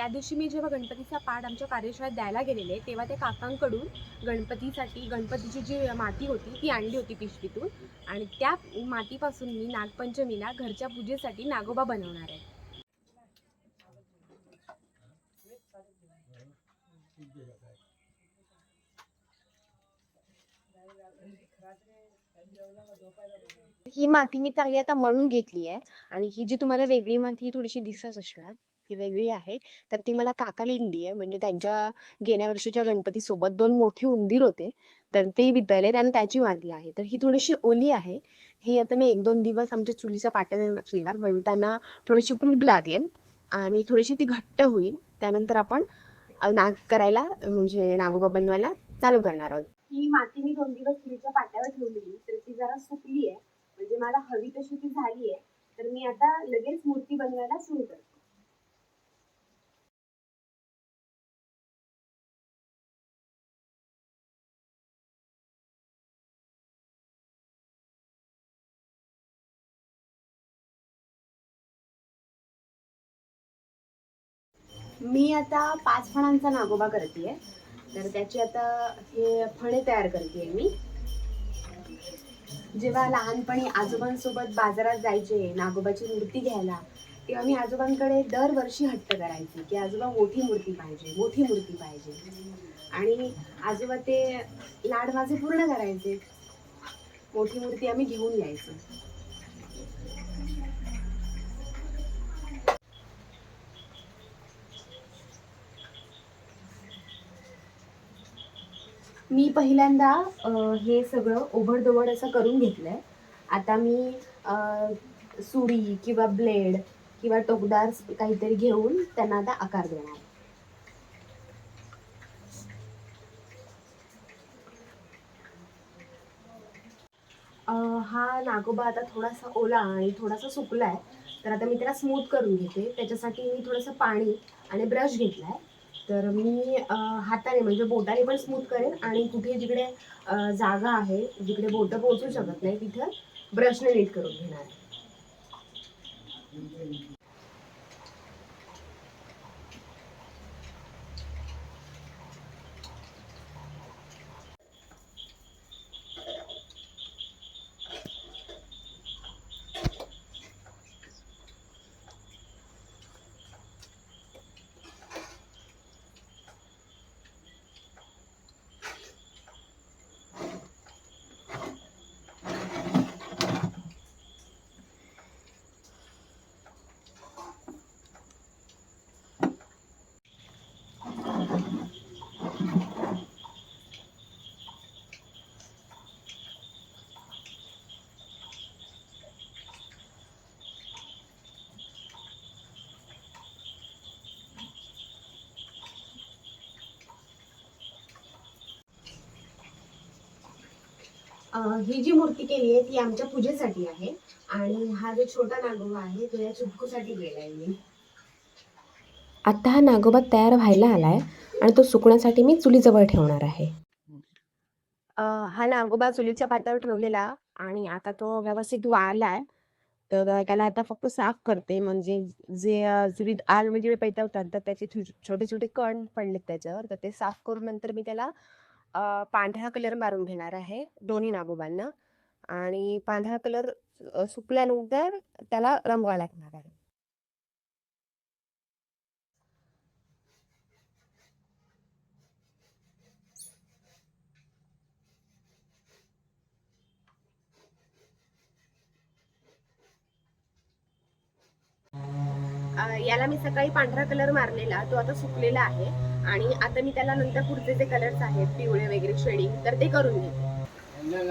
त्या दिवशी मी जेव्हा गणपतीचा पाठ आमच्या कार्यशाळेत द्यायला गेलेले तेव्हा त्या काकांकडून गणपतीसाठी गणपतीची जी माती होती ती आणली होती पिशवीतून. आणि त्या मातीपासून मी नागपंचमीला घरच्या पूजेसाठी नागोबा बनवणार आहे. ही माती मी चांगली आता मळून घेतली आहे. आणि ही जी तुम्हाला वेगळी माती थोडीशी दिसत असणार ही वेगळी आहे. तर ती मला काकाने इंडी आहे. म्हणजे त्यांच्या गेल्या वर्षीच्या गणपती सोबत दोन मोठे उंदीर होते. तर ते वितळले आणि त्याची माती आहे. तर ही थोडीशी ओली आहे. ही आता मी एक दोन दिवस आमच्या चुलीच्या पाट्याने ठेवणार म्हणजे त्यांना थोडीशी कुंप लागेल. आणि थोडीशी ती घट्ट होईल. त्यानंतर आपण नाग करायला म्हणजे नागोबा बनवायला चालू करणार आहोत. ही माती मी दोन दिवस चुलीच्या पाट्यावर ठेवलेली. तर ती जरा सुकली आहे. म्हणजे मला हवी तशी ती झाली आहे. तर मी आता लगेच मूर्ती बनवायला सुरू करते. मी आता पाच फणांचा नागोबा करते तर त्याची आता हे फणे तयार करते मी. जेव्हा लहानपणी आजोबांसोबत बाजारात जायचे नागोबाची मूर्ती घ्यायला तेव्हा मी आजोबांकडे दरवर्षी हट्ट करायचे की आजोबा मोठी मूर्ती पाहिजे मोठी मूर्ती पाहिजे. आणि आजोबा ते लाड माझे पूर्ण करायचे. मोठी मूर्ती आम्ही घेऊन यायचो. मी पहिल्यांदा हे सगळं ओबडधोबड असं करून घेतलंय. आता मी सुरी किंवा ब्लेड किंवा टोकदार काहीतरी घेऊन त्यांना आता आकार देणार हा नागोबा आता थोडासा ओला आणि थोडासा सुकला आहे तर आता मी त्याला स्मूथ करून घेते. त्याच्यासाठी मी थोडंसं पाणी आणि ब्रश घेतला आहे तर मी हाताने म्हणजे बोटाने पण स्मूथ करेन आणि कुठे जिकडे जागा आहे जिकडे बोटं पोहोचू शकत नाही तिथं ब्रशने नीट करून घेणार आहे. ही जी मूर्ती केली आहे ती आमच्या पूजेसाठी आहे. आणि हा जो छोटा नागोबा आहे तो या चुटकूसाठी केला आहे मी आता हा नागोबा तयार व्हायला आलाय आणि तो सुकण्यासाठी मी चुलीजवळ ठेवणार आहे. हा नागोबा चुलीच्या पाटावर ठेवलेला आणि आता तो व्यवस्थित वाळलाय. तर त्याला आता फक्त साफ करते म्हणजे जे अ, चुलीत आग म्हणजे पेटवतात तर त्याचे छोटे छोटे कण पडलेत त्याच्यावर तर ते साफ करून नंतर मी त्याला अ, पांढरा कलर मारून घेणार आहे दोन्ही नागोबांना आणि पांढरा कलर सुकल्यानंतर त्याला रंगवा लागणार आहे अ, याला मी सकाळी पांढरा कलर मारलेला तो आता सुकलेला आहे. आणि आता मी त्याला नंतर पुढचे जे कलर्स आहेत पिवळे वगैरे शेडिंग तर ते करून घेते यांना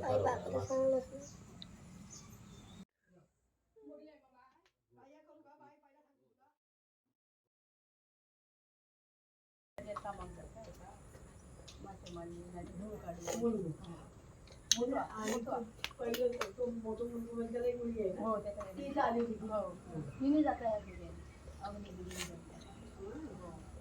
काय बापाला सांगलंच ना. नातू होतो पण आज बापू जिवंत असताना गेलाच नाही ना. बाय माझा पण कर करते हा. थांब पावडर हळद घालून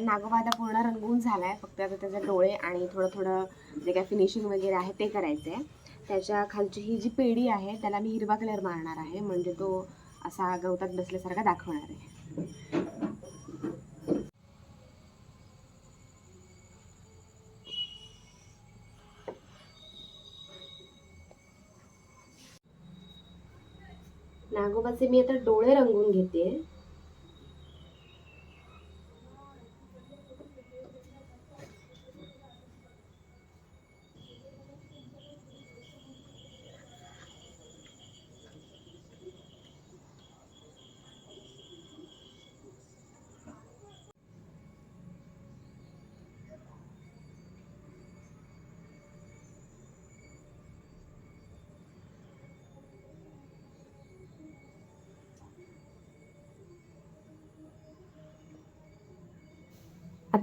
नागोबा आता पूर्ण रंगवून झाला आहे फक्त आता त्याचे डोळे आणि थोडं थोडं जे काय फिनिशिंग वगैरे आहे ते करायचं आहे त्याच्या खालची ही जी पेढी आहे त्याला मी हिरवा कलर मारणार आहे. म्हणजे तो असा गवतात बसल्यासारखा दाखवणार आहे. नागोबाचे मी आता डोळे रंगवून घेते.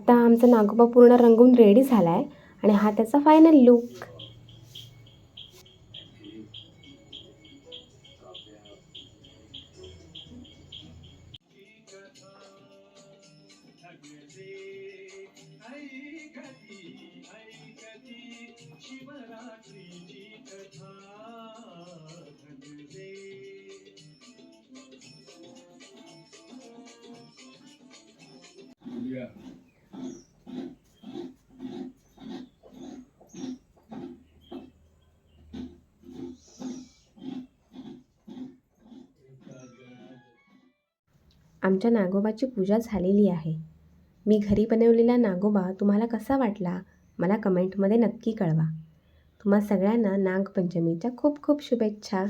आत्ता आमचा नागोबा पूर्ण रंगवून रेडी झाला आहे आणि हा त्याचा फायनल लुक या. आमच्या नागोबाची पूजा झालेली आहे. मी घरी बनवलेला नागोबा तुम्हाला कसा वाटला मला कमेंटमध्ये नक्की कळवा. तुम्हा सगळ्यांना नागपंचमीच्या खूप खूप शुभेच्छा.